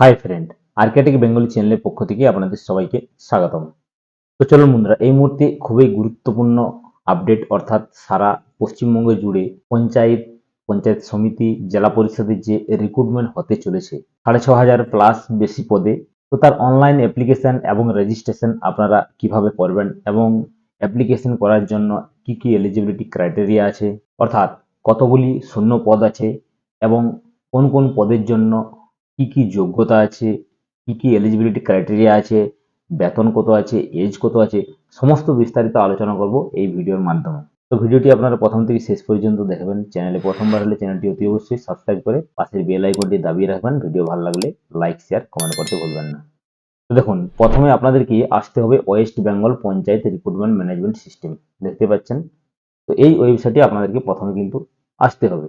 Hi friend Arctic Bengali চ্যানেলের পক্ষ থেকে আপনাদের সবাইকে স্বাগতম। তো চলুন বন্ধুরা, এই মুহূর্তে খুবই গুরুত্বপূর্ণ আপডেট অর্থাৎ সারা পশ্চিমবঙ্গ জুড়ে পঞ্চায়েত পঞ্চায়েত সমিতি, জেলা পরিষদের যে রিক্রুটমেন্ট হতে চলেছে, সাড়ে ছ হাজার প্লাস বেশি পদে, তো তার অনলাইন অ্যাপ্লিকেশন এবং রেজিস্ট্রেশন আপনারা কীভাবে করবেন এবং অ্যাপ্লিকেশন করার জন্য কি কি এলিজিবিলিটি ক্রাইটেরিয়া আছে, অর্থাৎ কতগুলি শূন্য পদ আছে এবং কোন কোন পদের জন্য কি কি যোগ্যতা আছে, কি কি এলিজিবিলিটি ক্রাইটেরিয়া আছে, বেতন কত আছে এজ কত আছে, সমস্ত বিস্তারিত আলোচনা করব এই ভিডিওর মাধ্যমে। তো ভিডিওটি আপনারা প্রথম থেকে শেষ পর্যন্ত দেখবেন। চ্যানেলে প্রথমবার হলে চ্যানেলটি অতি অবশ্যই সাবস্ক্রাইব করে পাশের বেল আইকনটি দাবিয়ে রাখবেন। ভিডিও ভালো লাগলে লাইক শেয়ার কমেন্ট করতে ভুলবেন না। তো দেখুন, প্রথমে আপনাদেরকে আসতে হবে West Bengal panchayat recruitment management system দেখতে পাচ্ছেন? তো এই ওয়েবসাইটে আপনাদেরকে প্রথমে কিন্তু আসতে হবে।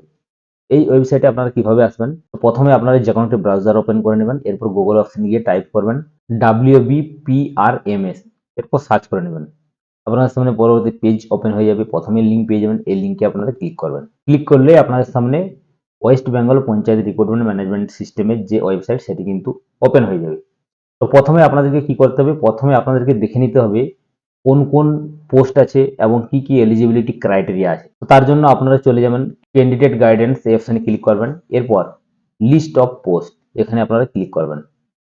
এই ওয়েবসাইটে আপনারা কীভাবে আসবেন? প্রথমে আপনারা যে কোনো একটি ব্রাউজার ওপেন করে নেবেন, এরপর গুগল অপশন গিয়ে টাইপ করবেন W B P R M S এরপর সার্চ করে নেবেন। আপনাদের সামনে পরবর্তী পেজ ওপেন হয়ে যাবে প্রথমে লিঙ্ক পেয়ে যাবেন, এই লিঙ্কে আপনারা ক্লিক করবেন। ক্লিক করলে আপনাদের সামনে West Bengal panchayat recruitment management সিস্টেমের যে ওয়েবসাইট সেটি কিন্তু ওপেন হয়ে যাবে। তো প্রথমে আপনাদেরকে কি করতে হবে? প্রথমে আপনাদেরকে দেখে নিতে হবে কোন কোন পোস্ট আছে এবং কি কি এলিজিবিলিটি ক্রাইটেরিয়া আছে। তো তার জন্য আপনারা চলে যাবেন ক্যান্ডিডেট গাইডেন্স এই অপশানে ক্লিক করবেন। এরপর লিস্ট অফ পোস্ট এখানে আপনারা ক্লিক করবেন।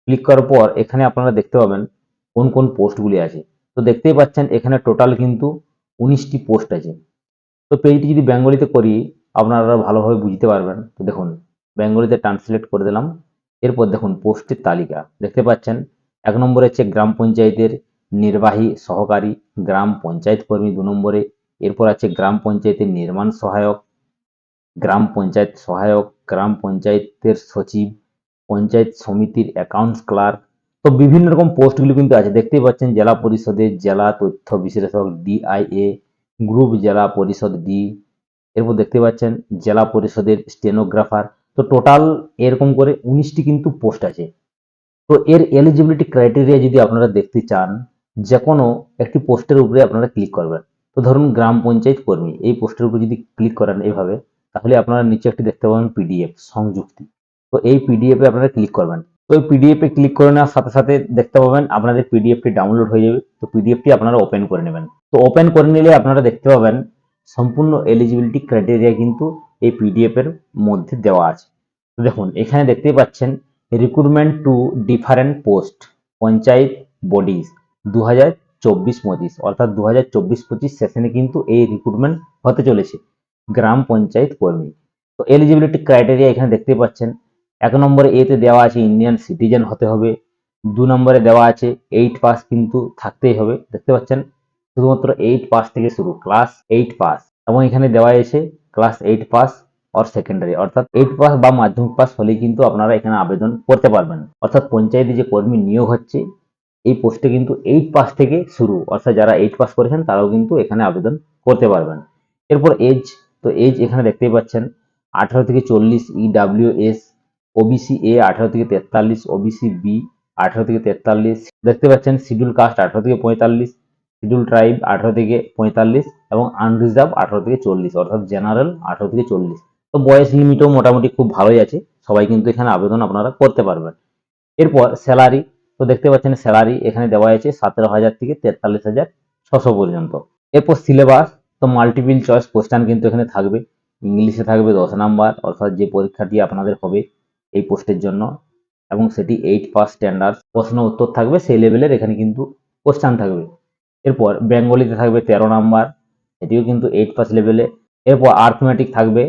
ক্লিক করার পর এখানে আপনারা দেখতে পাবেন কোন কোন পোস্টগুলি আছে। তো দেখতেই পাচ্ছেন এখানে টোটাল কিন্তু উনিশটি পোস্ট আছে। তো পেজটি যদি বেঙ্গলিতে করি, আপনারা ভালোভাবে বুঝতে পারবেন। তো দেখুন, বেঙ্গলিতে ট্রান্সলেট করে দিলাম। এরপর দেখুন পোস্টের তালিকা। দেখতে পাচ্ছেন, এক নম্বরে হচ্ছে গ্রাম পঞ্চায়েতের নির্বাহী সহকারী, গ্রাম পঞ্চায়েত কর্মী দু নম্বরে। এরপর আছে গ্রাম পঞ্চায়েতের নির্মাণ সহায়ক গ্রাম পঞ্চায়েত সহায়ক, গ্রাম পঞ্চায়েতের সচিব, পঞ্চায়েত সমিতির অ্যাকাউন্টস ক্লার্ক তো বিভিন্ন রকম পোস্টগুলি কিন্তু আছে। দেখতেই পাচ্ছেন, জেলা পরিষদের জেলা তথ্য বিশ্লেষক ডিআইএ গ্রুপ জেলা পরিষদ ডি এরপর দেখতে পাচ্ছেন, জেলা পরিষদের স্টেনোগ্রাফার তো টোটাল এরকম করে উনিশটি কিন্তু পোস্ট আছে। তো এর এলিজিবিলিটি ক্রাইটেরিয়া যদি আপনারা দেখতে চান যে কোনো একটি পোস্টের উপরে আপনারা ক্লিক করবেন। তো ধরুন, গ্রাম পঞ্চায়েত কর্মী। এই পোস্টের উপরে যদি ক্লিক করেন এইভাবে তাহলে আপনারা নিচে একটি দেখতে পাবেন পিডিএফ সংযুক্তি। তো এই পিডিএফ আপনারা ক্লিক করবেন। তো এই পিডিএফ ক্লিক করে নেওয়ার সাথে সাথে দেখতে পাবেন আপনাদের পিডিএফটি ডাউনলোড হয়ে যাবে। তো পিডিএফটি আপনারা ওপেন করে নেবেন। তো ওপেন করে নিলে আপনারা দেখতে পাবেন সম্পূর্ণ এলিজিবিলিটি ক্রাইটেরিয়া কিন্তু এই পিডিএফ এর মধ্যে দেওয়া আছে। তো দেখুন, এখানে দেখতেই পাচ্ছেন recruitment to different post panchayat bodies দু হাজার চব্বিশ পঁচিশ, অর্থাৎ দু হাজার চব্বিশ পঁচিশ সেশনে কিন্তু এই রিক্রুটমেন্ট হতে চলেছে। গ্রাম পঞ্চায়েত কর্মী। তো এলিজিবিলিটি ক্রাইটেরিয়া এখানে দেখতে পাচ্ছেন, এক নম্বরে এতে দেওয়া আছে ইন্ডিয়ান সিটিজেন হতে হবে, দু নম্বরে দেওয়া আছে এইট পাস কিন্তু থাকতেই হবে, দেখতে পাচ্ছেন? শুধুমাত্র এইট পাস থেকে শুরু ক্লাস এইট পাস এবং এখানে দেওয়া আছে class eight pass or secondary অর্থাৎ এইট পাস বা মাধ্যমিক পাস হলেই কিন্তু আপনারা এখানে আবেদন করতে পারবেন। অর্থাৎ পঞ্চায়েতে যে কর্মী নিয়োগ হচ্ছে, এই পোস্টে কিন্তু এইট পাস থেকে শুরু, অর্থাৎ যারা এইট পাস করেছেন তারাও কিন্তু এখানে আবেদন করতে পারবেন। এরপর এজ তো এজ এখানে দেখতেই পাচ্ছেন, আঠারো থেকে চল্লিশ E W S OBC A আঠারো থেকে তেতাল্লিশ ওবিসি বি আঠারো থেকে তেতাল্লিশ, দেখতে পাচ্ছেন শিডিউল কাস্ট আঠারো থেকে পঁয়তাল্লিশ শিডিউল ট্রাইব আঠারো থেকে পঁয়তাল্লিশ এবং আনরিজার্ভ আঠারো থেকে চল্লিশ, অর্থাৎ জেনারেল আঠারো থেকে চল্লিশ। তো বয়স লিমিটও মোটামুটি খুব ভালোই আছে, সবাই কিন্তু এখানে আবেদন আপনারা করতে পারবেন। এরপর স্যালারি তো দেখতে পাচ্ছেন স্যালারি এখানে দেওয়া আছে সতেরো হাজার থেকে তেতাল্লিশ হাজার ছশো পর্যন্ত। এরপর সিলেবাস তো মাল্টিপিল চয়েস কোশ্চেন কিন্তু এখানে থাকবে। ইংলিশে থাকবে দশ নাম্বার, অর্থাৎ যে পরীক্ষাটি আপনাদের হবে এই পোস্টের জন্য, এবং সেটি এইট পাস স্ট্যান্ডার্ড প্রশ্ন উত্তর থাকবে সেই লেভেলের এখানে কিন্তু কোশ্চেন থাকবে। এরপর বেঙ্গলিতে থাকবে তেরো নাম্বার, এটিও কিন্তু এইট পাস লেভেলে এরপর আর্থমেটিক থাকবে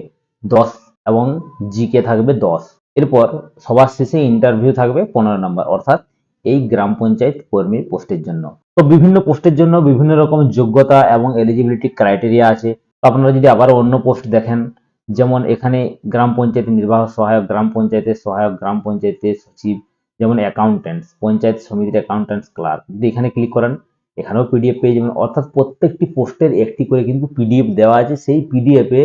দশ, এবং জিকে থাকবে দশ। এরপর সবার শেষে ইন্টারভিউ থাকবে পনেরো নাম্বার, অর্থাৎ এই গ্রাম পঞ্চায়েত কর্মীর পোস্টের জন্য। তো বিভিন্ন পোস্টের জন্য বিভিন্ন রকম যোগ্যতা এবং এলিজিবিলিটি ক্রাইটেরিয়া আছে। তো আপনারা যদি আবার অন্য পোস্ট দেখেন, যেমন এখানে গ্রাম পঞ্চায়েত নির্বাহ সহায়ক, গ্রাম পঞ্চায়েতের সহায়ক, গ্রাম পঞ্চায়েতের সচিব, যেমন অ্যাকাউন্ট্যান্টস পঞ্চায়েত সমিতির অ্যাকাউন্ট্যান্টস ক্লার্ক যদি এখানে ক্লিক করেন, এখানেও পিডিএফ পেয়ে যাবেন। অর্থাৎ প্রত্যেকটি পোস্টের একটি করে কিন্তু পিডিএফ দেওয়া আছে। সেই পিডিএফে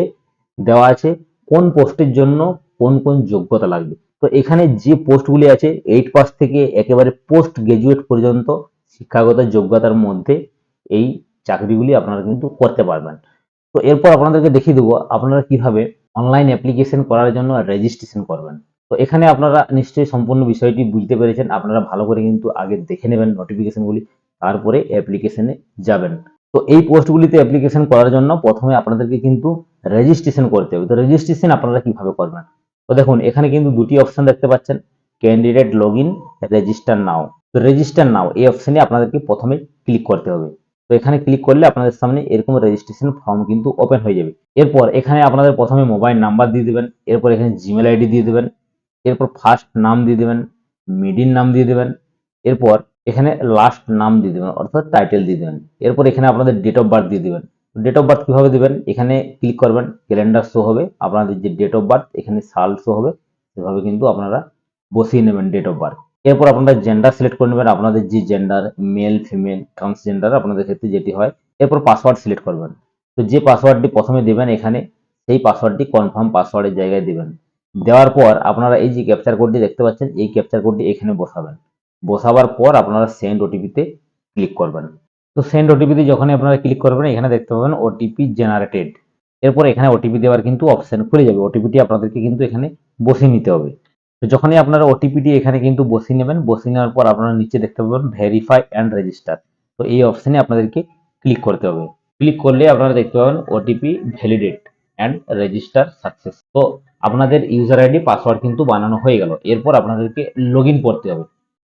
দেওয়া আছে কোন পোস্টের জন্য কোন কোন যোগ্যতা লাগবে। তো এখানে যে পোস্টগুলি আছে এইট পাস থেকে একেবারে পোস্ট গ্রাজুয়েট পর্যন্ত শিক্ষাগত যোগ্যতার মধ্যে এই চাকরিগুলি আপনারা কিন্তু করতে পারবেন। তো এরপর আপনাদেরকে দেখিয়ে দেবো আপনারা কীভাবে অনলাইন অ্যাপ্লিকেশন করার জন্য রেজিস্ট্রেশন করবেন। তো এখানে আপনারা নিশ্চয়ই সম্পূর্ণ বিষয়টি বুঝতে পেরেছেন। আপনারা ভালো করে কিন্তু আগে দেখে নেবেন নোটিফিকেশনগুলি তারপরে অ্যাপ্লিকেশনে যাবেন। তো এই পোস্টগুলিতে অ্যাপ্লিকেশন করার জন্য প্রথমে আপনাদেরকে কিন্তু রেজিস্ট্রেশন করতে হবে। তো রেজিস্ট্রেশন আপনারা কীভাবে করবেন? তো দেখুন, এখানে কিন্তু দুটি অপশন দেখতে পাচ্ছেন। Candidate log in register now তো রেজিস্টার নাও, এই অপশনে আপনাদেরকে প্রথমে ক্লিক করতে হবে। তো এখানে ক্লিক করলে আপনাদের সামনে এরকম রেজিস্ট্রেশন ফর্ম কিন্তু ওপেন হয়ে যাবে। এরপর এখানে আপনাদের প্রথমে মোবাইল নাম্বার দিয়ে দেবেন, এরপর এখানে জিমেল আইডি দিয়ে দেবেন, এরপর ফার্স্ট নাম দিয়ে দেবেন মিডিল নাম দিয়ে দেবেন, এরপর এখানে লাস্ট নাম দিয়ে দেবেন, অর্থাৎ টাইটেল দিয়ে দেবেন। এরপর এখানে আপনাদের ডেট অফ বার্থ দিয়ে দেবেন। ডেট অফ বার্থ কীভাবে দেবেন? এখানে ক্লিক করবেন ক্যালেন্ডার শো হবে, আপনাদের যে ডেট অফ বার্থ এখানে সাল শো হবে, সেভাবে কিন্তু আপনারা বসিয়ে নেবেন ডেট অফ বার্থ এরপর আপনারা জেন্ডার সিলেক্ট করে নেবেন। আপনাদের যে জেন্ডার মেল ফিমেল ট্রান্সজেন্ডার আপনাদের ক্ষেত্রে যেটি হয়, এরপর পাসওয়ার্ড সিলেক্ট করবেন। তো যে পাসওয়ার্ডটি প্রথমে দেবেন এখানে, সেই পাসওয়ার্ডটি কনফার্ম পাসওয়ার্ডের জায়গায় দেবেন। দেওয়ার পর আপনারা এই যে ক্যাপচার কোডটি দেখতে পাচ্ছেন, এই ক্যাপচার কোডটি এখানে বসাবেন। বসাবার পর আপনারা সেন্ড ওটিপিতে ক্লিক করবেন। তো সেন্ড ওটিপিতে যখনই আপনারা ক্লিক করবেন, এখানে দেখতে পাবেন ওটিপি জেনারেটেড এরপর এখানে ওটিপি দেওয়ার কিন্তু অপশন খুলে যাবে। ওটিপিটি আপনাদেরকে কিন্তু এখানে বসিয়ে নিতে হবে। তো যখনই আপনারা ওটিপিটি এখানে কিন্তু বসিয়ে নেবেন, বসিয়ে নেওয়ার পর আপনারা নিচে দেখতে পাবেন ভেরিফাই অ্যান্ড রেজিস্টার তো এই অপশানে আপনাদেরকে ক্লিক করতে হবে। ক্লিক করলে আপনারা দেখতে পাবেন OTP validate and register success তো আপনাদের ইউজার আইডি পাসওয়ার্ড কিন্তু বানানো হয়ে গেল। এরপর আপনাদেরকে লগ করতে হবে।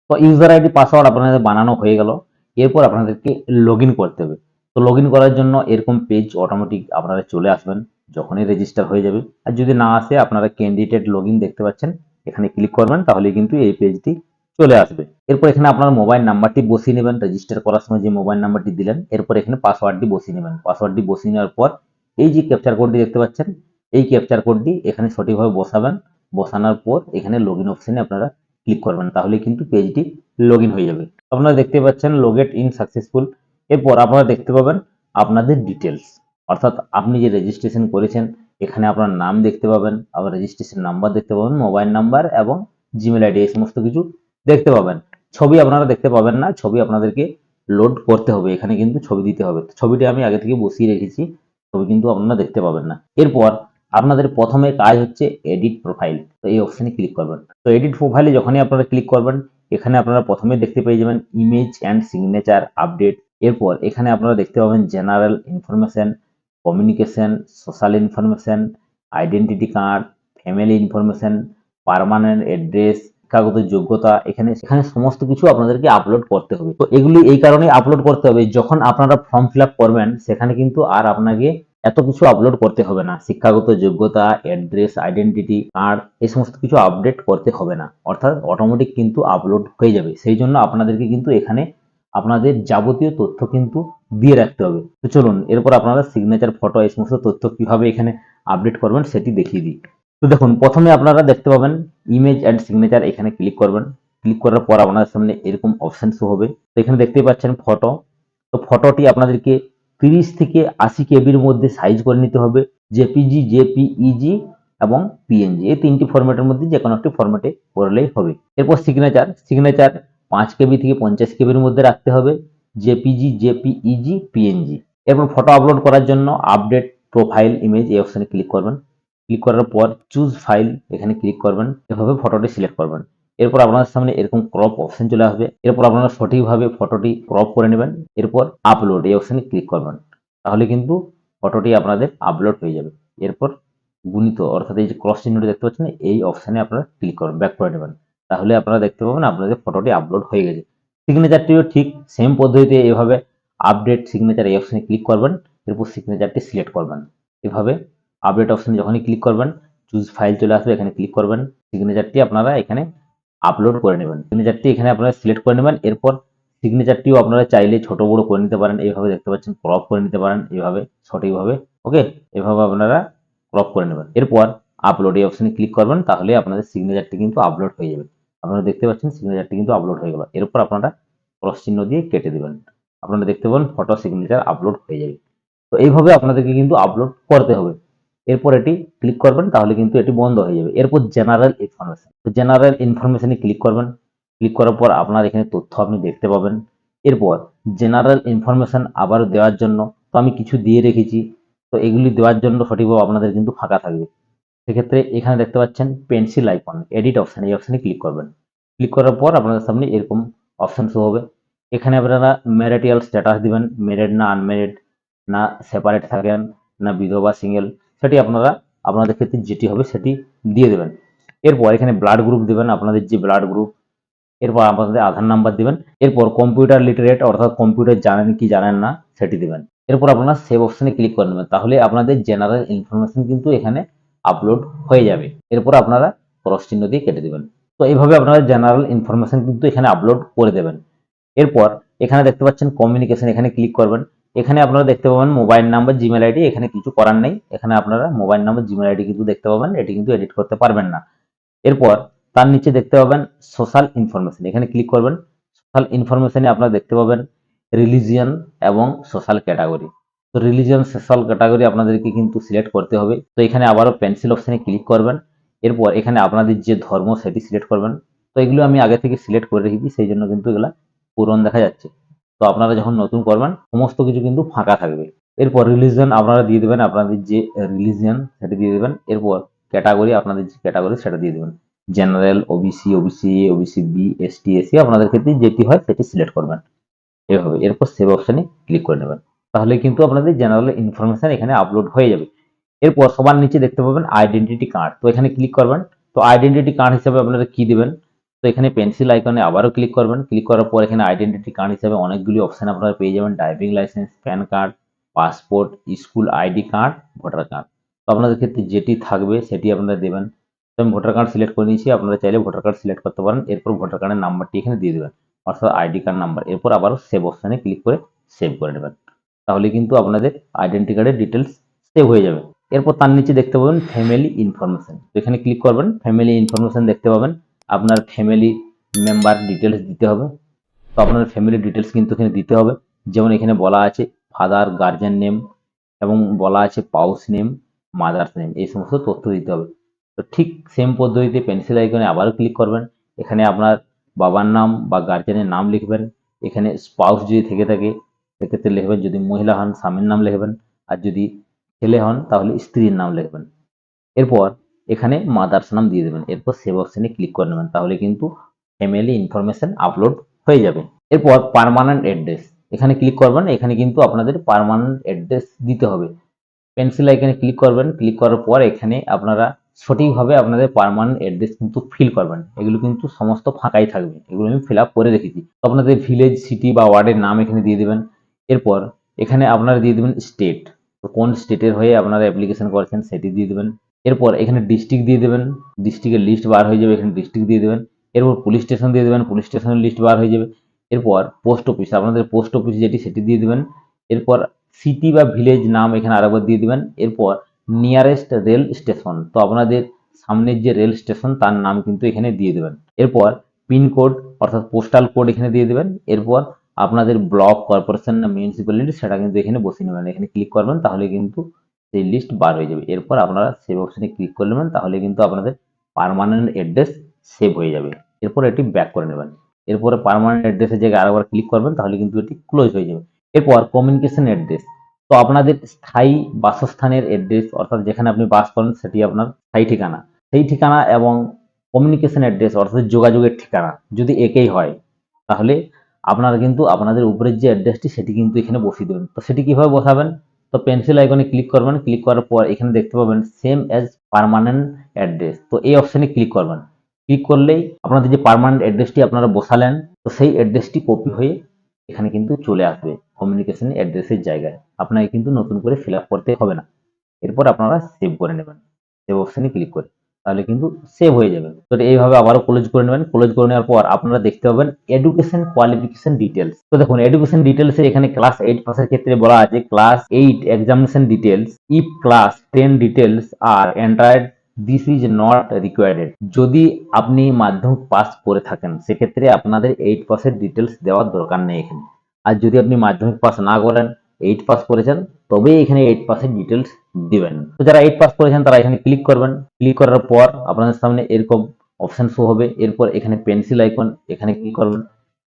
তো ইউজার আইডি পাসওয়ার্ড আপনাদের বানানো হয়ে গেল। এরপর আপনাদেরকে লগ করতে হবে। তো লগ করার জন্য এরকম পেজ অটোমেটিক আপনারা চলে আসবেন, যখনই রেজিস্টার হয়ে যাবে। আর যদি না আসে, আপনারা ক্যান্ডিডেট লগ দেখতে পাচ্ছেন। এখানে ক্লিক করবেন তাহলে কিন্তু এই পেজটি চলে আসবে। এরপর এখানে আপনার মোবাইল নাম্বারটি বসিয়ে নেবেন রেজিস্টার করার সময় যে মোবাইল নাম্বারটি দিলেন, এরপর এখানে পাসওয়ার্ডটি বসিয়ে নেবেন। পাসওয়ার্ডটি বসিয়ে নেওয়ার পর এই যে ক্যাপচার কোডটি দেখতে পাচ্ছেন, এই ক্যাপচার কোডটি এখানে সঠিকভাবে বসাবেন। বসানোর পর এখানে লগ ইন অপশনে আপনারা ক্লিক করবেন তাহলে কিন্তু পেজটি লগ হয়ে যাবে। আপনারা দেখতে পাচ্ছেন লগেট ইন সাকসেসফুল এরপর আপনারা দেখতে পাবেন আপনাদের ডিটেলস অর্থাৎ আপনি যে রেজিস্ট্রেশন করেছেন এখানে আপনার নাম দেখতে পাবেন, আবার রেজিস্ট্রেশন নাম্বার দেখতে পাবেন মোবাইল নাম্বার এবং জিমেল আইডি এই সমস্ত কিছু দেখতে পাবেন। ছবি আপনারা দেখতে পাবেন না, ছবি আপনাদেরকে লোড করতে হবে, এখানে কিন্তু ছবি দিতে হবে। ছবিটি আমি আগে থেকে বসিয়ে রেখেছি, ছবি কিন্তু আপনারা দেখতে পাবেন না। এরপর আপনাদের প্রথমে কাজ হচ্ছে এডিট প্রোফাইল তো এই অপশনে ক্লিক করবেন। তো এডিট প্রোফাইলে যখনই আপনারা ক্লিক করবেন, এখানে আপনারা প্রথমে দেখতে পেয়ে যাবেন ইমেজ অ্যান্ড সিগনেচার আপডেট এরপর এখানে আপনারা দেখতে পাবেন general information communication social information identity card family information permanent address শিক্ষাগত যোগ্যতা, এখানে এখানে সমস্ত কিছু আপনাদেরকে আপলোড করতে হবে। তো এগুলি এই কারণে আপলোড করতে হবে, যখন আপনারা ফর্ম ফিল করবেন, সেখানে কিন্তু আর আপনাকে এত কিছু আপলোড করতে হবে না। শিক্ষাগত যোগ্যতা অ্যাড্রেস আইডেন্টিটি কার্ড এই সমস্ত কিছু আপডেট করতে হবে না। অর্থাৎ অটোমেটিক কিন্তু আপলোড হয়ে যাবে। সেই জন্য আপনাদেরকে কিন্তু এখানে আপনাদের যাবতীয় তথ্য কিন্তু দিয়ে রাখতে হবে। তো চলুন, এরপর আপনারা সিগনেচার ফটো এই সমস্ত তথ্য কীভাবে এখানে আপডেট করবেন সেটি দেখিয়ে দিই। তো দেখুন, প্রথমে আপনারা দেখতে পাবেন ইমেজ অ্যান্ড সিগনেচার এখানে ক্লিক করবেন। ক্লিক করার পর আপনাদের সামনে এরকম অপশন শো হবে। তো এখানে দেখতেই পাচ্ছেন ফটো তো ফটোটি আপনাদেরকে তিরিশ থেকে আশি কেবির মধ্যে সাইজ করে নিতে হবে। জেপিজি জেপিইজি এবং পিএনজি এই তিনটি ফরম্যাটের মধ্যে যে কোনো একটি ফরম্যাটে করলেই হবে। এরপর সিগনেচার সিগনেচার পাঁচ কেবি থেকে পঞ্চাশ কেবির মধ্যে রাখতে হবে, জেপিজি, জেপিইজি, পিএনজি। এরপর ফটো আপলোড করার জন্য আপডেট প্রোফাইল ইমেজ এই অপশানে ক্লিক করবেন। ক্লিক করার পর চুজ ফাইল এখানে ক্লিক করবেন। এভাবে ফটোটি সিলেক্ট করবেন। এরপর আপনাদের সামনে এরকম ক্রপ অপশন চলে আসবে। এরপর আপনারা সঠিকভাবে ফটোটি ক্রপ করে নেবেন। এরপর আপলোড এই অপশানে ক্লিক করবেন। তাহলে কিন্তু ফটোটি আপনাদের আপলোড হয়ে যাবে। এরপর গুণিত অর্থাৎ এই যে ক্রস চিহ্নটি দেখতে পাচ্ছেন, এই অপশানে আপনারা ক্লিক করবেন ব্যাক করে নেবেন। তাহলে আপনারা দেখতে পাবেন আপনাদের ফটোটি আপলোড হয়ে গেছে। সিগনেচারটিও ঠিক সেম পদ্ধতিতে এভাবে আপডেট সিগনেচার এই অপশানে ক্লিক করবেন, এরপর সিগনেচারটি সিলেক্ট করবেন। এভাবে আপডেট অপশানে যখনই ক্লিক করবেন চুজ ফাইল চলে আসবে, এখানে ক্লিক করবেন। সিগনেচারটি আপনারা এখানে আপলোড করে নেবেন। সিগনেচারটি এখানে আপনারা সিলেক্ট করে নেবেন, এরপর সিগনেচারটিও আপনারা চাইলে ছোট বড় করে নিতে পারেন। এইভাবে দেখতে পাচ্ছেন ক্রপ করে নিতে পারেন এইভাবে সঠিকভাবে ওকে এভাবে আপনারা ক্রপ করে নেবেন। এরপর আপলোড এই অপশানে ক্লিক করবেন, তাহলে আপনাদের সিগনেচারটি কিন্তু আপলোড হয়ে যাবে। আপনারা দেখতে পাচ্ছেন সিগনেচারটি কিন্তু আপলোড হয়ে গেল। এরপর আপনারা ক্রস চিহ্ন দিয়ে কেটে দেবেন। আপনারা দেখতে পাবেন ফটো সিগনেচার আপলোড হয়ে যাবে। তো এইভাবে আপনাদেরকে কিন্তু আপলোড করতে হবে। এরপর এটি ক্লিক করবেন, তাহলে কিন্তু এটি বন্ধ হয়ে যাবে। এরপর জেনারেল ইনফরমেশন তো জেনারেল ইনফরমেশনে ক্লিক করবেন। ক্লিক করার পর আপনার এখানে তথ্য আপনি দেখতে পাবেন। এরপর জেনারেল ইনফরমেশন আবার দেওয়ার জন্য। তো আমি কিছু দিয়ে রেখেছি। তো এগুলি দেওয়ার জন্য সঠিকভাবে আপনাদের কিন্তু ফাঁকা থাকবে। সেক্ষেত্রে এখানে দেখতে পাচ্ছেন পেন্সিল আইকন এডিট অপশন এই অপশানে ক্লিক করবেন। ক্লিক করার পর আপনাদের সামনে এরকম অপশান শো হবে। এখানে আপনারা ম্যারিটিয়াল স্ট্যাটাস দিবেন মেরিড না আনমেরিড না সেপারেট থাকেন, না বিধবা সিঙ্গেল সেটি আপনারা, আপনাদের ক্ষেত্রে যেটি হবে সেটি দিয়ে দেবেন। এরপর এখানে ব্লাড গ্রুপ দেবেন, আপনাদের যে ব্লাড গ্রুপ এরপর আপনাদের আধার নাম্বার দিবেন, এরপর কম্পিউটার লিটারেট অর্থাৎ কম্পিউটার জানেন কি জানেন না, সেটি দিবেন। এরপর আপনারা সেভ অপশনে ক্লিক করে নেবেন। তাহলে আপনাদের জেনারেল ইনফরমেশন কিন্তু এখানে আপলোড হয়ে যাবে। এরপর আপনারা ক্রস চিহ্ন দিয়ে কেটে দেবেন। তো এইভাবে আপনারা জেনারেল ইনফরমেশন কিন্তু এখানে আপলোড করে দেবেন। এরপর এখানে দেখতে পাচ্ছেন কমিউনিকেশন এখানে ক্লিক করবেন। এখানে আপনারা দেখতে পাবেন মোবাইল নাম্বার জিমেল আইডি এখানে কিছু করার নেই। এখানে আপনারা মোবাইল নাম্বার জিমেল আইডি কিন্তু দেখতে পাবেন, এটি কিন্তু এডিট করতে পারবেন না। এরপর তার নিচে দেখতে পাবেন সোশ্যাল ইনফরমেশন এখানে ক্লিক করবেন। সোশ্যাল ইনফরমেশনে আপনারা দেখতে পাবেন রিলিজিয়ান এবং সোশ্যাল ক্যাটাগরি তো রিলিজিয়ন সোশ্যাল ক্যাটাগরি আপনাদেরকে কিন্তু সিলেক্ট করতে হবে। তো এখানে আবারও পেন্সিল অপশানে ক্লিক করবেন। এরপর এখানে আপনাদের যে ধর্ম সেটি সিলেক্ট করবেন। তো এগুলো আমি আগে থেকে সিলেক্ট করে রেখেছি, সেই জন্য কিন্তু এগুলা পূরণ দেখা যাচ্ছে। তো আপনারা যখন নতুন করবেন, সমস্ত কিছু কিন্তু ফাঁকা থাকবে। এরপর রিলিজিয়ন আপনারা দিয়ে দেবেন, আপনাদের যে রিলিজিয়ন সেটা দিয়ে দেবেন। এরপর ক্যাটাগরি আপনাদের যে ক্যাটাগরি সেটা দিয়ে দেবেন। General OBC OBC OBC B ST SC আপনাদের ক্ষেত্রে যেটি হয় সেটি সিলেক্ট করবেন। এভাবে। এরপর সেভ অপশানে ক্লিক করে নেবেন। তাহলে কিন্তু আপনাদের জেনারেল ইনফরমেশন এখানে আপলোড হয়ে যাবে। এরপর সবার নিচে দেখতে পাবেন আইডেন্টিটি কার্ড তো এখানে ক্লিক করবেন। তো আইডেন্টিটি কার্ড হিসেবে আপনারা কি দিবেন? তো এখানে পেন্সিল আইকনে আবারও ক্লিক করবেন। ক্লিক করার পর এখানে আইডেন্টিটি কার্ড হিসেবে অনেকগুলি অপশন আপনারা পেয়ে যাবেন। Driving licence PAN card passport school ID card voter card তো আপনাদের ক্ষেত্রে যেটি থাকবে সেটি আপনারা দেবেন। তো আমি ভোটার কার্ড সিলেক্ট করে নিয়েছি। আপনারা চাইলে ভোটার কার্ড সিলেক্ট করতে পারেন। এরপর ভোটার কার্ডের নাম্বারটি এখানে দিয়ে দেবেন। অর্থাৎ আইডি কার্ড নাম্বার এরপর আবারও সেভ অপশানে ক্লিক করে সেভ করে নেবেন। তাহলে কিন্তু আপনাদের আইডেন্টি কার্ডের ডিটেলস সেভ হয়ে যাবে। এরপর তার নিচে দেখতে পাবেন ফ্যামিলি ইনফরমেশন এখানে ক্লিক করবেন ফ্যামিলি ইনফরমেশন দেখতে পাবেন। আপনার ফ্যামিলি মেম্বার ডিটেলস দিতে হবে। তো আপনার ফ্যামিলি ডিটেলস কিন্তু এখানে দিতে হবে। যেমন এখানে বলা আছে ফাদার গার্জেন নেম এবং বলা আছে পাউস নেম মাদার্স নেম এই সমস্ত তথ্য দিতে হবে। তো ঠিক সেম পদ্ধতিতে পেন্সিল আইকনে আবারও ক্লিক করবেন। এখানে আপনার বাবার নাম বা গার্জেনের নাম লিখবেন। এখানে স্পাউস যদি থেকে থাকে সেক্ষেত্রে লিখবেন যদি মহিলা হন, স্বামীর নাম লিখবেন। আর যদি ছেলে হন, তাহলে স্ত্রীর নাম লিখবেন। এরপর এখানে মাদার্স নাম দিয়ে দেবেন। এরপর সেভ অপশানে ক্লিক করে নেবেন। তাহলে কিন্তু ফ্যামিলি ইনফরমেশন আপলোড হয়ে যাবে। এরপর পারমানেন্ট অ্যাড্রেস এখানে ক্লিক করবেন। এখানে কিন্তু আপনাদের পারমানেন্ট অ্যাড্রেস দিতে হবে। পেন্সিল আইকনে ক্লিক করবেন। ক্লিক করার পর এখানে আপনারা সঠিকভাবে আপনাদের পারমানেন্ট অ্যাড্রেস কিন্তু ফিল করবেন। এগুলো কিন্তু সমস্ত ফাঁকাই থাকবে। এগুলো আমি ফিল করে রেখেছি। আপনাদের ভিলেজ সিটি বা ওয়ার্ডের নাম এখানে দিয়ে দেবেন। এরপর এখানে আপনারা দিয়ে দেবেন স্টেট তো কোন স্টেটের হয়ে আপনারা অ্যাপ্লিকেশন করেছেন সেটি দিয়ে দেবেন। এরপর এখানে ডিস্ট্রিক্ট দিয়ে দেবেন। ডিস্ট্রিক্টের লিস্ট বার হয়ে যাবে, এখানে ডিস্ট্রিক্ট দিয়ে দেবেন। এরপর পুলিশ স্টেশন দিয়ে দেবেন পুলিশ স্টেশনের লিস্ট বার হয়ে যাবে। এরপর পোস্ট অফিস আপনাদের পোস্ট অফিস যেটি সেটি দিয়ে দেবেন। এরপর সিটি বা ভিলেজ নাম এখানে আরেকবার দিয়ে দেবেন। এরপর নিয়ারেস্ট রেল স্টেশন তো আপনাদের সামনের যে রেল স্টেশন তার নাম কিন্তু এখানে দিয়ে দেবেন। এরপর পিনকোড অর্থাৎ পোস্টাল কোড এখানে দিয়ে দেবেন। এরপর আপনাদের ব্লক কর্পোরেশন না মিউনিসিপ্যালিটি সেটা কিন্তু এখানে বসিয়ে নেবেন। এখানে ক্লিক করবেন, তাহলে কিন্তু সেই লিস্ট বার হয়ে যাবে। এরপর আপনারা সেভ অপশনে ক্লিক করে নেবেন, তাহলে কিন্তু আপনাদের পারমানেন্ট অ্যাড্রেস সেভ হয়ে যাবে। এরপর এটি ব্যাক করে নেবেন। এরপরে পারমানেন্ট অ্যাড্রেসের জায়গায় আরেকবার ক্লিক করবেন, তাহলে কিন্তু এটি ক্লোজ হয়ে যাবে। এরপর কমিউনিকেশন অ্যাড্রেস তো আপনাদের স্থায়ী বাসস্থানের অ্যাড্রেস অর্থাৎ যেখানে আপনি বাস করেন, সেটি আপনার স্থায়ী ঠিকানা। সেই ঠিকানা এবং কমিউনিকেশন অ্যাড্রেস অর্থাৎ যোগাযোগের ঠিকানা, যদি একই হয়, তাহলে আপনারা কিন্তু আপনাদের উপরের যে অ্যাড্রেসটি সেটি কিন্তু এখানে বসিয়ে দেবেন। তো সেটি কীভাবে বসাবেন? তো পেন্সিল আইকনে ক্লিক করবেন। ক্লিক করার পর এখানে দেখতে পাবেন সেম অ্যাজ পার্মানেন্ট অ্যাড্রেস তো এই অপশানে ক্লিক করবেন। ক্লিক করলেই আপনাদের যে পার্মানেন্ট অ্যাড্রেসটি আপনারা বসালেন, তো সেই অ্যাড্রেসটি কপি হয়ে এখানে কিন্তু চলে আসবে কমিউনিকেশন অ্যাড্রেসের জায়গায়। আপনাকে কিন্তু নতুন করে ফিল করতে হবে না। এরপর আপনারা সেভ করে নেবেন। সেভ অপশানে ক্লিক করে। তাহলে কিন্তু সেভ হয়ে যাবে। তো এইভাবে আবারও ক্লোজ করে নেবেন। ক্লোজ করে নেওয়ার পর আপনারা দেখতে পাবেন এডুকেশন কোয়ালিফিকেশন ডিটেলস তো দেখুন এডুকেশন ডিটেলসে এখানে ক্লাস এইট পাসের ক্ষেত্রে বলা আছে class eight examination details if class ten details are entered this is not required যদি আপনি মাধ্যমিক পাস করে থাকেন, সেক্ষেত্রে আপনাদের এইট পাসের ডিটেলস দেওয়ার দরকার নেই এখানে। আর যদি আপনি মাধ্যমিক পাস না করেন এইট পাস করেছেন, তবেই এখানে এইট পাসের ডিটেলস দিবেন। তো যারা এইট পাস করেছেন, তারা এখানে ক্লিক করবেন। ক্লিক করার পর আপনাদের সামনে এরকম অপশন শো হবে। এরপর এখানে পেন্সিল আইকন এখানে ক্লিক করবেন।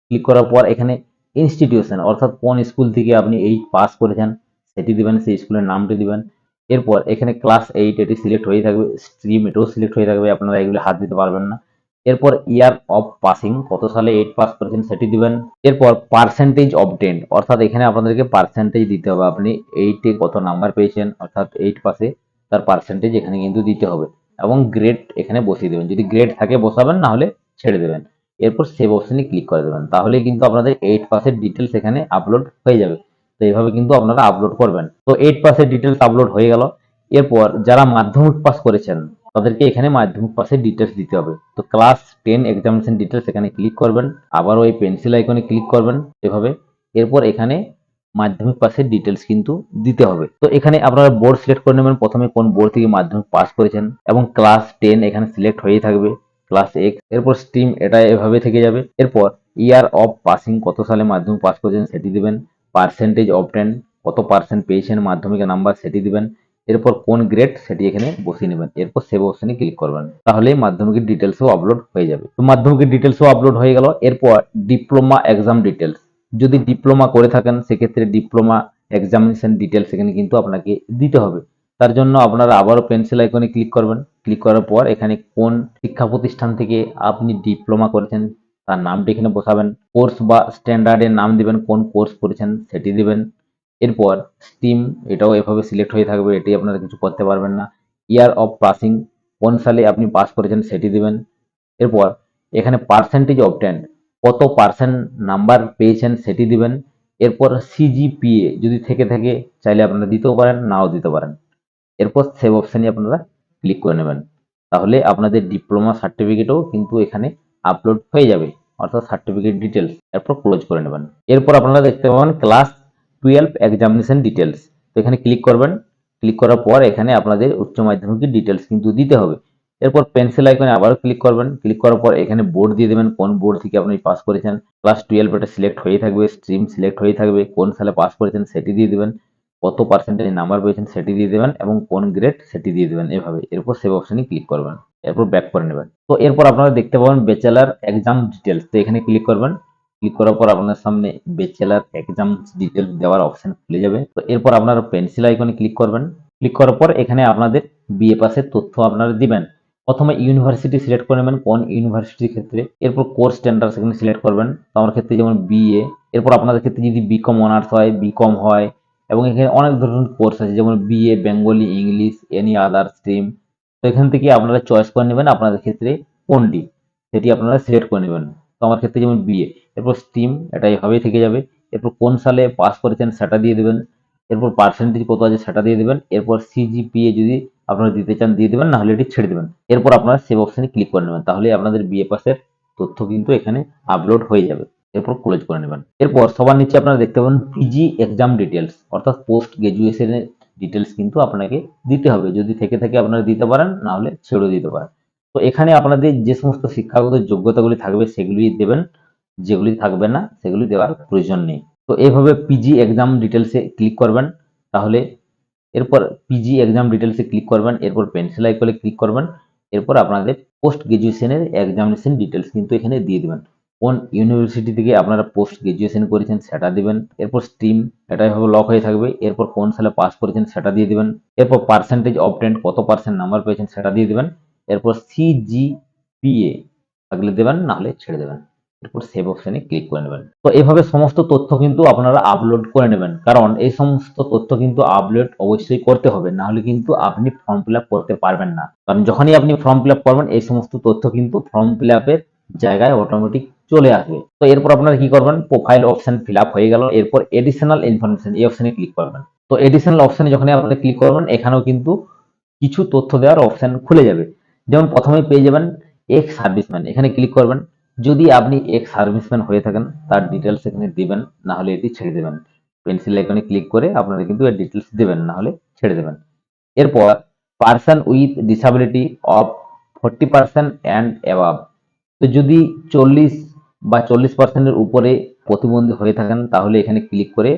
ক্লিক করার পর এখানে ইনস্টিটিউশন অর্থাৎ কোন স্কুল থেকে আপনি এইট পাস করেছেন, সেটি দিবেন, সেই স্কুলের নামটি দিবেন। এরপর এখানে ক্লাস এইট এটি সিলেক্ট হয়ে থাকবে স্ট্রিম এটাও সিলেক্ট হয়ে থাকবে, আপনারা এগুলো হাত দিতে পারবেন না। এরপর ইয়ার অফ পাসিং কত সালে এইট পাস করেছেন সেটি দিবেন। এরপর পার্সেন্টেজ অফ টেন অর্থাৎ এখানে আপনাদেরকে পার্সেন্টেজ দিতে হবে। আপনি এইটে কত নাম্বার পেয়েছেন, অর্থাৎ এইট পাসে তার পার্সেন্টেজ এখানে কিন্তু দিতে হবে। এবং গ্রেড এখানে বসিয়ে দেবেন। যদি গ্রেড থাকে বসাবেন, না হলে ছেড়ে দেবেন। এরপর সেভ অপশনে ক্লিক করে দেবেন। তাহলে কিন্তু আপনাদের এইট পাসের ডিটেলস এখানে আপলোড হয়ে যাবে। তো এইভাবে কিন্তু আপনারা আপলোড করবেন। তো এইট পাসের ডিটেলস আপলোড হয়ে গেল। এরপর যারা মাধ্যমিক পাস করেছেন তাদেরকে এখানে মাধ্যমিক পাসের ডিটেলস দিতে হবে। তো ক্লাস টেন এক্সামিনেশন ডিটেলস এখানে ক্লিক করবেন আবার ওই পেন্সিল আইকনে ক্লিক করবেন এভাবে। এরপর এখানে মাধ্যমিক পাসের ডিটেলস কিন্তু দিতে হবে। তো এখানে আপনারা বোর্ড সিলেক্ট করে নেবেন, প্রথমে কোন বোর্ড থেকে মাধ্যমিক পাস করেছেন এবং ক্লাস টেন এখানে সিলেক্ট হয়েই থাকবে ক্লাস এক্স এরপর স্ট্রিম এটা এভাবে থেকে যাবে। এরপর ইয়ার অফ পাসিং কত সালে মাধ্যমিক পাস করেছেন সেটি দিবেন পার্সেন্টেজ অফ টেন কত পার্সেন্ট পেয়েছেন মাধ্যমিকের নাম্বার সেটি দিবেন। এরপর কোন গ্রেড সেটি এখানে বসিয়ে নেবেন। এরপর সেভ অপশনে ক্লিক করবেন। তাহলে মাধ্যমিকের ডিটেলসও আপলোড হয়ে যাবে। তো মাধ্যমিকের ডিটেলসও আপলোড হয়ে গেল। এরপর ডিপ্লোমা এক্সাম ডিটেলস যদি ডিপ্লোমা করে থাকেন, সেক্ষেত্রে ডিপ্লোমা এক্সামিনেশন ডিটেলস এখানে কিন্তু আপনাকে দিতে হবে। তার জন্য আপনারা আবারও পেন্সিল আইকনে ক্লিক করবেন। ক্লিক করার পর এখানে কোন শিক্ষা প্রতিষ্ঠান থেকে আপনি ডিপ্লোমা করেছেন, তার নামটি এখানে বসাবেন। কোর্স বা স্ট্যান্ডার্ডের নাম দিবেন, কোন কোর্স করেছেন সেটি দিবেন। এরপর স্টিম এটাও এভাবে সিলেক্ট হয়ে থাকবে এটি আপনারা কিছু করতে পারবেন না। ইয়ার অফ পাসিং কোন সালে আপনি পাস করেছেন সেটি দিবেন। এরপর এখানে পার্সেন্টেজ অফ টেন কত পার্সেন্ট নাম্বার পেয়েছেন সেটি দিবেন। এরপর সিজিপিএ যদি থেকে থাকে, চাইলে আপনারা দিতেও পারেন, নাও দিতে পারেন। এরপর সেভ অপশানে আপনারা ক্লিক করে নেবেন। তাহলে আপনাদের ডিপ্লোমা সার্টিফিকেটও কিন্তু এখানে আপলোড হয়ে যাবে। অর্থাৎ সার্টিফিকেট ডিটেলস এরপর ক্লোজ করে নেবেন। এরপর আপনারা দেখতে পাবেন ক্লাস টুয়েলভ এক্সামিনেশন ডিটেলস তো এখানে ক্লিক করবেন। ক্লিক করার পর এখানে আপনাদের উচ্চ মাধ্যমিকের ডিটেলস কিন্তু দিতে হবে। এরপর পেন্সিল আইকনে আবারও ক্লিক করবেন। ক্লিক করার পর এখানে বোর্ড দিয়ে দেবেন। কোন বোর্ড থেকে আপনি পাস করেছেন? ক্লাস টুয়েলভ এটা সিলেক্ট হয়ে থাকবে। স্ট্রিম সিলেক্ট হয়ে থাকবে। কোন সালে পাস করেছেন সেটি দিয়ে দেবেন। কত পার্সেন্টেজ নাম্বার পেয়েছেন সেটি দিয়ে দেবেন এবং কোন গ্রেড সেটি দিয়ে দেবেন এভাবে। এরপর সেভ অপশনে ক্লিক করবেন। এরপর ব্যাক করে নেবেন। তো এরপর আপনারা দেখতে পাবেন ব্যাচেলার এক্সাম ডিটেলস তো এখানে ক্লিক করবেন। ক্লিক করার পর আপনার সামনে ব্যাচেলার এক্সাম ডিটেলস দেওয়ার অপশন খুলে যাবে। তো এরপর আপনারা পেন্সিল আইকনে ক্লিক করবেন। ক্লিক করার পর এখানে আপনাদের বিএ পাসের তথ্য আপনারা দিবেন। প্রথমে ইউনিভার্সিটি সিলেক্ট করে নেবেন কোন ইউনিভার্সিটির ক্ষেত্রে। এরপর কোর্স স্ট্যান্ডার্ড সেখানে সিলেক্ট করবেন। তো আমার ক্ষেত্রে যেমন বিএ এরপর আপনাদের ক্ষেত্রে যদি বিকম অনার্স হয় বিকম হয়, এবং এখানে অনেক ধরনের কোর্স আছে, যেমন BA Bengali English any other stream তো এখান থেকে আপনারা চয়েস করে নেবেন আপনাদের ক্ষেত্রে কোনটি, সেটি আপনারা সিলেক্ট করে নেবেন। তো আমার ক্ষেত্রে যেমন বিএ এরপর স্টিম এটা এভাবেই থেকে যাবে। এরপর কোন সালে পাস করেছেন সেটা দিয়ে দেবেন। এরপর পার্সেন্টেজ কত আছে সেটা দিয়ে দেবেন। এরপর সিজিপিএ যদি আপনারা দিতে চান দিয়ে দেবেন, নাহলে এটি ছেড়ে দেবেন। এরপর আপনারা সেভ অপশনে ক্লিক করে নেবেন। তাহলে আপনাদের বিএ পাসের তথ্য কিন্তু এখানে আপলোড হয়ে যাবে। এরপর ক্লোজ করে নেবেন। এরপর সবার নিচে আপনারা দেখতে পাবেন পিজি এক্সাম ডিটেলস অর্থাৎ পোস্ট গ্রাজুয়েশনের ডিটেলস কিন্তু আপনাকে দিতে হবে। যদি থেকে থেকে আপনারা দিতে পারেন না হলে ছেড়ে দিতে পারেন। তো এখানে আপনাদের যে সমস্ত শিক্ষাগত যোগ্যতাগুলি থাকবে, সেগুলি দেবেন। যেগুলি থাকবে না সেগুলি দেওয়ার প্রয়োজন নেই। তো এভাবে পিজি এক্সাম ডিটেলসে ক্লিক করবেন তাহলে এরপর পিজি এক্সাম ডিটেলসে ক্লিক করবেন এরপর পেন্সিল আইকনে ক্লিক করবেন এরপর আপনাদের পোস্ট গ্রাজুয়েশনের এক্সামিনেশন ডিটেলস কিন্তু এখানে দিয়ে দিবেন। কোন ইউনিভার্সিটি থেকে আপনারা পোস্ট গ্রাজুয়েশন করেছেন সেটা দিবেন এরপর স্ট্রিম এটা এভাবে লক হয়ে থাকবে এরপর কোন সালে পাস করেছেন সেটা দিয়ে দিবেন এরপর পার্সেন্টেজ অবটেন্ট কত পার্সেন্ট নাম্বার পেয়েছেন সেটা দিয়ে দিবেন এরপর সিজিপিএ থাকলে দেবেন নাহলে ছেড়ে দেবেন। এরপর সেভ অপশনে ক্লিক করে নেবেন। তো এভাবে সমস্ত তথ্য কিন্তু আপনারা আপলোড করে নেবেন। কারণ এই সমস্ত তথ্য কিন্তু আপলোড অবশ্যই করতে হবে, না হলে কিন্তু আপনি ফর্ম ফিল করতে পারবেন না। কারণ যখনই আপনি ফর্ম ফিল করবেন, এই সমস্ত তথ্য কিন্তু ফর্ম ফিল জায়গায় অটোমেটিক চলে আসবে। তো এরপর আপনারা কি করবেন? প্রোফাইল অপশন ফিল হয়ে গেল। এরপর এডিশনাল ইনফরমেশন এই অপশনে ক্লিক করবেন। তো এডিশনাল অপশনে যখন আপনারা ক্লিক করবেন, এখানেও কিন্তু কিছু তথ্য দেওয়ার অপশন খুলে যাবে। যেমন প্রথমে পেয়ে যাবেন এক্স সার্ভিসম্যান এখানে ক্লিক করবেন। যদি আপনি এক্স সার্ভিসম্যান হয়ে থাকেন, তার ডিটেলস এখানে দিবেন, না হলে এটি ছেড়ে দেবেন। পেন্সিল আইকনে ক্লিক করে আপনারা কিন্তু এর ডিটেলস দেবেন, না হলে ছেড়ে দেবেন। এরপর person with disability of forty percent and above তো যদি চল্লিশ বা চল্লিশ পার্সেন্টের উপরে প্রতিবন্ধী হয়ে থাকেন, তাহলে এখানে ক্লিক করে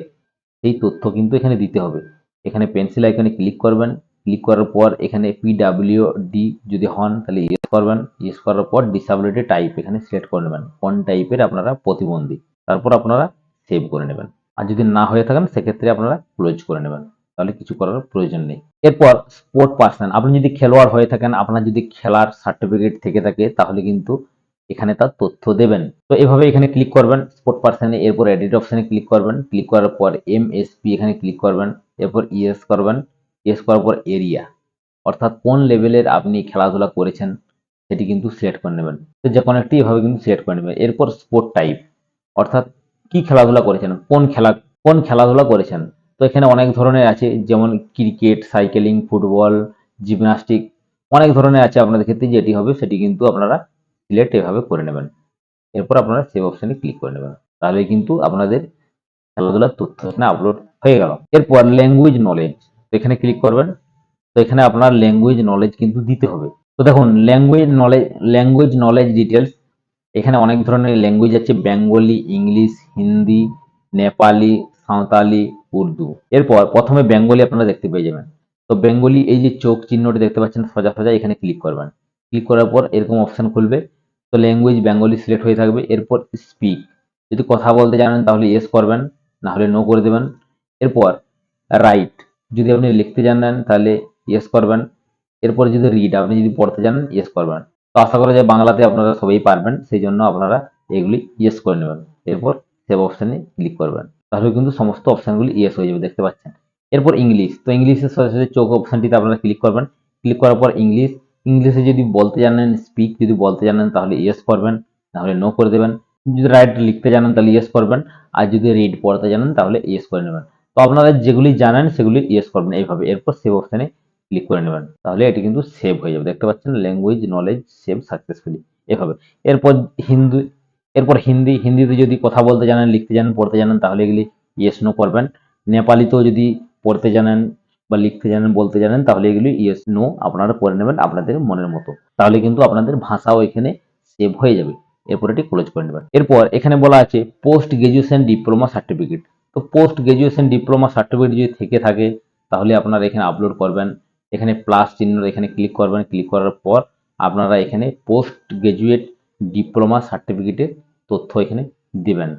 সেই তথ্য কিন্তু এখানে দিতে হবে। এখানে পেন্সিল আইকনে ক্লিক করবেন ক্লিক করার পর এখানে পিডাব্লিউ ডি যদি হন, তাহলে ইয়েস করবেন। ইয়েস করার পর ডিসাবিলিটি টাইপ এখানে সিলেক্ট করে নেবেন। কোন টাইপের আপনারা প্রতিবন্ধী। তারপর আপনারা সেভ করে নেবেন। আর যদি না হয়ে থাকেন, সেক্ষেত্রে আপনারা ক্লোজ করে নেবেন। তাহলে কিছু করার প্রয়োজন নেই। এরপর স্পোর্ট পার্সন আপনি যদি খেলোয়াড় হয়ে থাকেন, আপনার যদি খেলার সার্টিফিকেট থেকে থাকে, তাহলে কিন্তু এখানে তার তথ্য দেবেন। তো এভাবে এখানে ক্লিক করবেন স্পোর্ট পার্সনে এরপর এডিট অপশনে ক্লিক করবেন। ক্লিক করার পর এমএসপি এখানে ক্লিক করবেন। এরপর ইএস করবেন। ইএস করার পর এরিয়া অর্থাৎ কোন লেভেলের আপনি খেলাধুলা করেছেন, সেটি কিন্তু সিলেক্ট করে নেবেন। তো যে কোনো একটি এভাবে কিন্তু সিলেক্ট করে নেবেন। এরপর স্পোর্ট টাইপ অর্থাৎ কি খেলাধুলা করেছেন, কোন খেলা, কোন খেলাধুলা করেছেন। তো এখানে অনেক ধরনের আছে, যেমন ক্রিকেট সাইকেলিং ফুটবল জিমনাস্টিক অনেক ধরনের আছে আপনাদের ক্ষেত্রে, যেটি হবে সেটি কিন্তু আপনারা সিলেক্ট এভাবে করে নেবেন। এরপর আপনারা সেভ অপশানে ক্লিক করে নেবেন। তাহলে কিন্তু আপনাদের খেলাধুলার তথ্য এখানে আপলোড হয়ে গেল। এরপর ল্যাঙ্গুয়েজ নলেজ এখানে ক্লিক করবেন। তো এখানে আপনার ল্যাঙ্গুয়েজ নলেজ কিন্তু দিতে হবে। তো দেখুন language knowledge language knowledge details এখানে অনেক ধরনের ল্যাঙ্গুয়েজ আছে। বেঙ্গলি ইংলিশ হিন্দি নেপালি সাঁওতালি উর্দু এরপর প্রথমে বেঙ্গলি আপনারা দেখতে পেয়ে যাবেন। তো বেঙ্গলি এই যে চোখ চিহ্নটি দেখতে পাচ্ছেন, সোজা সোজা এখানে ক্লিক করবেন। ক্লিক করার পর এরকম অপশন খুলবে। তো ল্যাঙ্গুয়েজ বেঙ্গলি সিলেক্ট হয়ে থাকবে। এরপর স্পিক যদি কথা বলতে জানেন তাহলে ইয়েস করবেন, না হলে নো করে দেবেন। এরপর রাইট যদি আপনি লিখতে জানেন তাহলে ইয়েস করবেন। এরপর যদি রিড আপনি যদি পড়তে জানেন ইয়েস করবেন। তো আশা করা যায় বাংলাতে আপনারা সবাই পারবেন সেই জন্য আপনারা এগুলি ইয়েস করে নেবেন। এরপর সেভ অপশানে ক্লিক করবেন। তাহলে কিন্তু সমস্ত অপশানগুলি ইয়েস হয়ে যাবে, দেখতে পাচ্ছেন। এরপর ইংলিশ তো ইংলিশের সাথে সাথে চোখ অপশানটিতে আপনারা ক্লিক করবেন। ক্লিক করার পর ইংলিশ ইংলিশে যদি বলতে জানেন স্পিক যদি বলতে জানেন তাহলে ইয়েস করবেন। নাহলে নো করে দেবেন। যদি রাইট লিখতে জানেন তাহলে ইয়েস করবেন। আর যদি রিড পড়তে জানেন তাহলে ইয়েস করে নেবেন। তো আপনারা যেগুলি জানেন সেগুলি ইয়েস করবেন এইভাবে। এরপর সেভ অপশানে ক্লিক করে নেবেন। তাহলে এটি কিন্তু সেভ হয়ে যাবে। দেখতে পাচ্ছেন ল্যাঙ্গুয়েজ নলেজ সেভ সাকসেসফুলি এভাবে। এরপর হিন্দু, এরপর হিন্দি, হিন্দিতে যদি কথা বলতে জানেন, লিখতে জানেন, পড়তে জানেন, তাহলে এগুলি ইয়েস নো করবেন। নেপালিতেও যদি পড়তে জানেন বা লিখতে জানেন, বলতে জানেন, তাহলে এগুলি ইয়েস নো আপনারা করে নেবেন আপনাদের মনের মতো। তাহলে কিন্তু আপনাদের ভাষাও এখানে সেভ হয়ে যাবে। এরপর এটি ক্লোজ করে নেবেন। এরপর এখানে বলা আছে পোস্ট গ্রাজুয়েশন ডিপ্লোমা সার্টিফিকেট তো পোস্ট গ্রাজুয়েশন ডিপ্লোমা সার্টিফিকেট যদি থেকে থাকে, তাহলে আপনারা এখানে আপলোড করবেন। এখানে প্লাস চিহ্ন এখানে ক্লিক করবেন। ক্লিক করার পর আপনারা এখানে পোস্ট গ্রাজুয়েট ডিপ্লোমা সার্টিফিকেটের তথ্য এখানে দিবেন।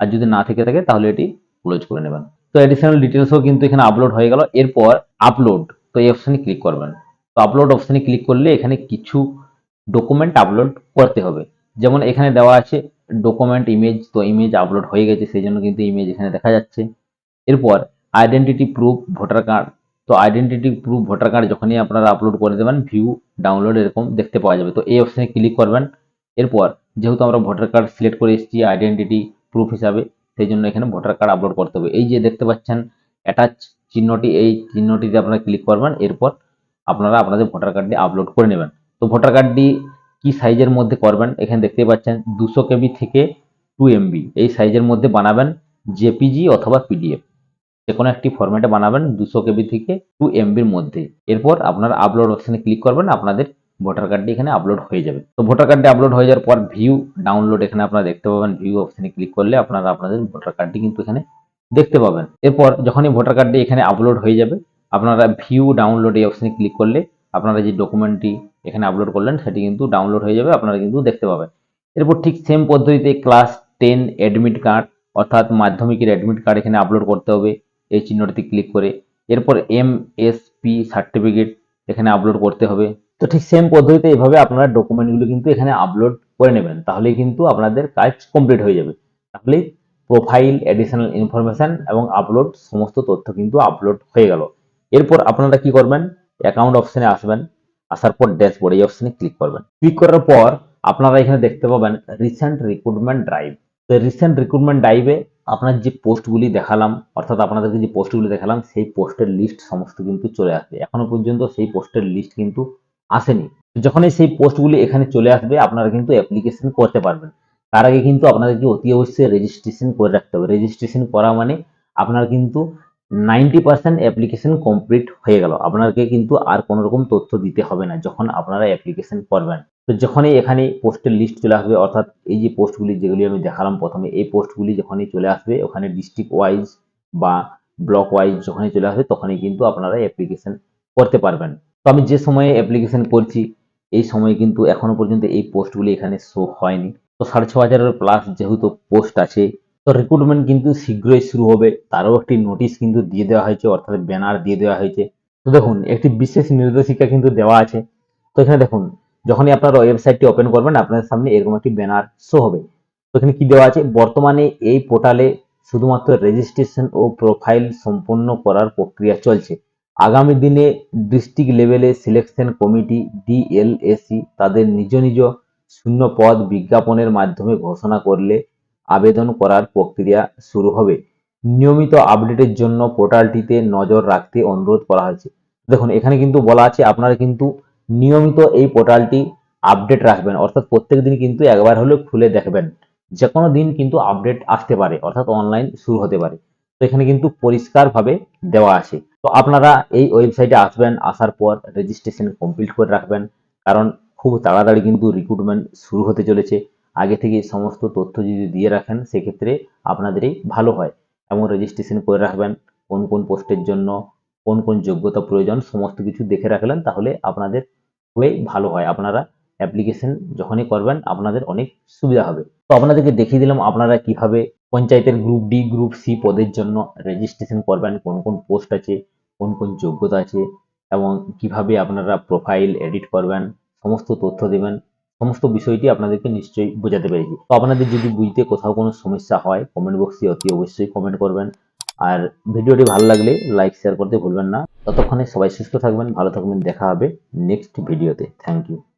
আর যদি না থেকে থাকে, তাহলে এটি ক্লোজ করে নেবেন। তো অ্যাডিশনাল ডিটেলসও কিন্তু এখানে আপলোড হয়ে গেল। এরপর আপলোড তো এই অপশানে ক্লিক করবেন। তো আপলোড অপশানে ক্লিক করলে এখানে কিছু ডকুমেন্ট আপলোড করতে হবে। যেমন এখানে দেওয়া আছে ডকুমেন্ট ইমেজ তো ইমেজ আপলোড হয়ে গেছে সেই জন্য কিন্তু ইমেজ এখানে দেখা যাচ্ছে। এরপর আইডেন্টিটি প্রুফ ভোটার কার্ড তো আইডেন্টিটি প্রুফ ভোটার কার্ড যখনই আপনারা আপলোড করে দেবেন ভিউ ডাউনলোড এরকম দেখতে পাওয়া যাবে। তো এই অপশানে ক্লিক করবেন। এরপর যেহেতু আমরা ভোটার কার্ড সিলেক্ট করে এসেছি আইডেন্টিটি প্রুফ হিসাবে সেই জন্য এখানে ভোটার কার্ড আপলোড করতে হবে। এই যে দেখতে পাচ্ছেন অ্যাটাচ চিহ্নটি, এই চিহ্নটিতে আপনারা ক্লিক করবেন। এরপর আপনারা আপনাদের ভোটার কার্ডটি আপলোড করে নেবেন। তো ভোটার কার্ডটি কি সাইজের মধ্যে করবেন? এখানে দেখতে পাচ্ছেন দুশো কেবি থেকে টু এমবি। এই সাইজের মধ্যে বানাবেন জেপিজি অথবা পিডিএফ। যে কোনো একটি ফরম্যাটে বানাবেন দুশো কেবি থেকে টু এমবির মধ্যে। এরপর আপনারা আপলোড অপশানে ক্লিক করবেন, আপনাদের ভোটার কার্ডটি এখানে আপলোড হয়ে যাবে। তো ভোটার কার্ডটি আপলোড হয়ে যাওয়ার পর ভিউ ডাউনলোড এখানে আপনারা দেখতে পাবেন। ভিউ অপশানে ক্লিক করলে আপনারা আপনাদের ভোটার কার্ডটি কিন্তু এখানে দেখতে পাবেন। এরপর যখনই ভোটার কার্ডটি এখানে আপলোড হয়ে যাবে, আপনারা ভিউ ডাউনলোড এই অপশানে ক্লিক করলে আপনারা যে ডকুমেন্টটি এখানে আপলোড করলেন, সেটি কিন্তু ডাউনলোড হয়ে যাবে, আপনারা কিন্তু দেখতে পাবেন। এরপর ঠিক সেম পদ্ধতিতে ক্লাস টেন অ্যাডমিট কার্ড অর্থাৎ মাধ্যমিকের অ্যাডমিট কার্ড এখানে আপলোড করতে হবে, এই চিহ্নটিতে ক্লিক করে। এরপর এম এস পি সার্টিফিকেট এখানে আপলোড করতে হবে। তো ঠিক সেম পদ্ধতিতে এভাবে আপনারা ডকুমেন্টগুলো কিন্তু এখানে আপলোড করে নেবেন, তাহলে কিন্তু আপনাদের কাজ কমপ্লিট হয়ে যাবে। তাহলে প্রোফাইল অ্যাডিশনাল ইনফরমেশন এবং আপলোড সমস্ত তথ্য কিন্তু আপলোড হয়ে গেল। এরপর আপনারা কি করবেন? অ্যাকাউন্ট অপশানে আসবেন। আসার পর ড্যাশবোর্ড এই অপশনে ক্লিক করবেন। ক্লিক করার পর আপনারা এখানে দেখতে পাবেন রিসেন্ট রিক্রুটমেন্ট ড্রাইভ তো রিসেন্ট রিক্রুটমেন্ট ড্রাইভে আপনার যে পোস্টগুলি দেখালাম, অর্থাৎ আপনাদেরকে যে পোস্টগুলি দেখালাম, সেই পোস্টের লিস্ট সমস্ত কিন্তু চলে আসবে। এখনও পর্যন্ত সেই পোস্টের লিস্ট কিন্তু আসেনি। যখনই সেই পোস্টগুলি এখানে চলে আসবে, আপনারা কিন্তু অ্যাপ্লিকেশন করতে পারবেন। তার আগে কিন্তু আপনাদেরকে অতি অবশ্যই রেজিস্ট্রেশন করে রাখতে হবে। রেজিস্ট্রেশন করা মানে আপনার কিন্তু নাইনটি পার্সেন্ট অ্যাপ্লিকেশন কমপ্লিট হয়ে গেল। আপনাকে কিন্তু আর কোনো রকম তথ্য দিতে হবে না যখন আপনারা অ্যাপ্লিকেশন করবেন। তো যখনই এখানে পোস্টের লিস্ট চলে আসবে, অর্থাৎ এই যে পোস্টগুলি যেগুলি আমি দেখালাম প্রথমে, এই পোস্টগুলি যখনই চলে আসবে, ওখানে ডিস্ট্রিক্ট ওয়াইজ বা ব্লক ওয়াইজ যখনই চলে আসবে, তখনই কিন্তু আপনারা অ্যাপ্লিকেশন করতে পারবেন। তো আমি যে সময়ে অ্যাপ্লিকেশন করছি, এই সময়ে কিন্তু এখনও পর্যন্ত এই পোস্টগুলি এখানে শো হয়নি। তো সাড়ে ছ হাজারের প্লাস যেহেতু পোস্ট আছে তো রিক্রুটমেন্ট কিন্তু শীঘ্রই শুরু হবে। তারও একটি নোটিশ কিন্তু দিয়ে দেওয়া হয়েছে, অর্থাৎ ব্যানার দিয়ে দেওয়া হয়েছে। তো দেখুন, একটি বিশেষ নির্দেশিকা কিন্তু দেওয়া আছে। তো এখানে দেখুন, যখনই আপনারা ওয়েবসাইটটি ওপেন করবেন, আপনাদের সামনে এরকম একটি ব্যানার শো হবে। তো এখানে কি দেওয়া আছে? বর্তমানে এই পোর্টালে শুধুমাত্র রেজিস্ট্রেশন ও প্রোফাইল সম্পন্ন করার প্রক্রিয়া চলছে। আগামী দিনে ডিস্ট্রিক্ট লেভেলে সিলেকশন কমিটি ডিএলএসি তাদের নিজ নিজ শূন্য পদ বিজ্ঞাপনের মাধ্যমে ঘোষণা করলে আবেদন করার প্রক্রিয়া শুরু হবে। নিয়মিত আপডেটের জন্য পোর্টালটিতে নজর রাখতে অনুরোধ করা হয়েছে। দেখুন, এখানে কিন্তু বলা আছে, আপনারা কিন্তু নিয়মিত এই পোর্টালটি আপডেট রাখবেন। অর্থাৎ প্রত্যেক দিন কিন্তু একবার হলেও খুলে দেখবেন। যে কোনো দিন কিন্তু আপডেট আসতে পারে, অর্থাৎ অনলাইন শুরু হতে পারে। তো এখানে কিন্তু পরিষ্কারভাবে দেওয়া আছে। তো আপনারা এই ওয়েবসাইটে আসবেন, আসার পর রেজিস্ট্রেশন কমপ্লিট করে রাখবেন। কারণ খুব তাড়াতাড়ি কিন্তু রিক্রুটমেন্ট শুরু হতে চলেছে। আগে থেকে সমস্ত তথ্য যদি দিয়ে রাখেন, সেক্ষেত্রে আপনাদেরই ভালো হয়। এবং রেজিস্ট্রেশন করে রাখবেন, কোন কোন পোস্টের জন্য, কোন কোন যোগ্যতা প্রয়োজন, সমস্ত কিছু দেখে রাখলেন, তাহলে আপনাদের হয়ে ভালো হয়। আপনারা অ্যাপ্লিকেশন যখনই করবেন, আপনাদের অনেক সুবিধা হবে। তো আপনাদেরকে দেখিয়ে দিলাম আপনারা কীভাবে পঞ্চায়েতের গ্রুপ ডি গ্রুপ সি পদের জন্য রেজিস্ট্রেশন করবেন, কোন কোন পোস্ট আছে, কোন কোন যোগ্যতা আছে, এবং কীভাবে আপনারা প্রোফাইল এডিট করবেন, সমস্ত তথ্য দেবেন। সমস্ত বিষয়টি আপনাদেরকে নিশ্চয়ই বোঝাতে পেরেছি। তো আপনাদের যদি বুঝতে কোথাও কোনো সমস্যা হয় কমেন্ট বক্সে অতি অবশ্যই কমেন্ট করবেন। আর ভিডিওটি ভালো লাগলে লাইক শেয়ার করতে ভুলবেন না। ততক্ষণে সবাই সুস্থ থাকবেন, ভালো থাকবেন। দেখা হবে নেক্সট ভিডিওতে থ্যাংক ইউ